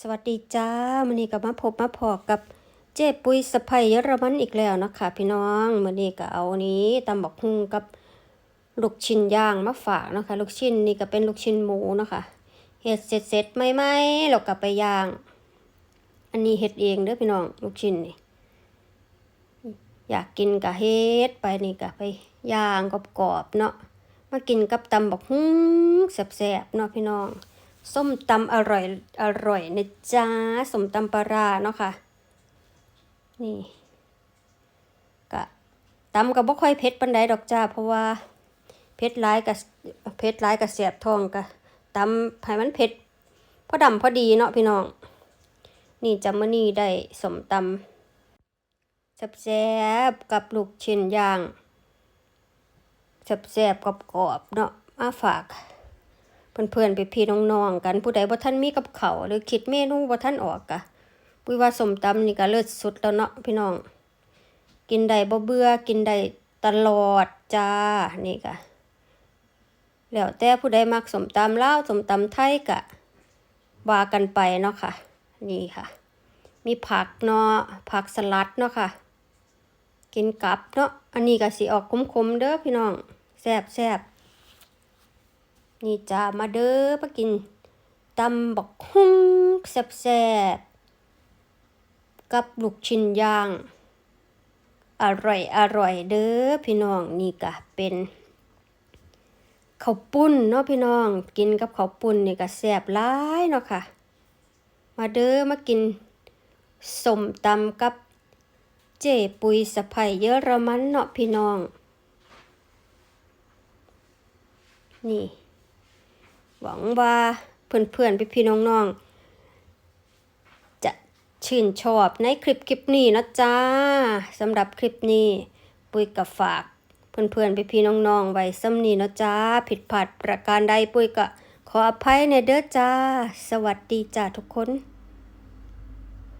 สวัสดีจ้ามันนี้ก็มาพบมาพอกับเจ๊ปุ้ยสะพายเยอรมันอีกแล้วนะคะพี่น้องมันนี้ก็เอานี้ตำบักฮุ่งกับลูกชิ้นย่างมาฝากนะคะลูกชิ้นนี่ก็เป็นลูกชิ้นหมูนะคะเห็ดเสร็จเสร็จๆไหมเราก็ไปย่าง อันนี้เห็ดเองเด้อพี่น้องลูกชิ้นนี่อยากกินก็เฮ็ดไปนี่ก็ไปย่างกรอบๆเนาะมากินกับตำบักฮุ่งแซ่บๆเนาะพี่น้อง ส้มตำอร่อยอร่อยนะจ๊ะส้มตำปลาราเนาะค่ะ นี่กะตำกับบ่ค่อยเผ็ดปานใดดอกจ้า เพราะว่าเผ็ดร้ายกับเผ็ดร้ายกับเสียบทองกะตำให้มันเผ็ดพอดำพอดีเนาะพี่น้อง นี่จำมื้อนี้ได้สมตำแซบกับลูกชิ้นย่างแซบกรอบๆเนาะมาฝาก เพื่อนๆไปพี่น้องๆกันผู้ใดบ่ท่านมีกับเขาหรือคิดเมนูบ่ท่านออกกะปุ้ยว่าสมตำนี่ก็เลิศสุดแล้วเนาะพี่น้อง กินได้บ่เบื่อกินได้ตลอดจ้านี่กะแล้วแต่ผู้ใดมักสมตำลาวสมตำไทยกะว่ากันไปเนาะค่ะ นี่ค่ะ มีผักเนาะผักสลัดเนาะค่ะ กินกับเนาะอันนี้ก็สิออกขมๆเด้อพี่น้องแซ่บๆ นี่จ้ามาเด้อมากินตำบักฮุ่งแซ่บๆกับลูกชิ้นย่าง อร่อยอร่อยเด้อพี่น้องนี่ก็เป็นข้าวปุ้นเนาะพี่น้อง กินกับข้าวปุ้นนี่ก็แซ่บหลายเนาะค่ะ มาเด้อมากินสมตำกับเจ๊ปุยสะไพเยอรมันเนาะพี่น้อง นี่ หวังว่าเพื่อนๆ พี่ๆ น้องๆ จะชื่นชอบในคลิปคลิปนี้นะจ้าสำหรับคลิปนี้ ปุ้ยกับฝาก เพื่อนๆ พี่ๆ น้องๆ ไว้ซ้ำนี้นะจ้าผิดพลาดประการใดปุ้ยก็ขออภัยในเด้อจ้า สวัสดีจ้าทุกคน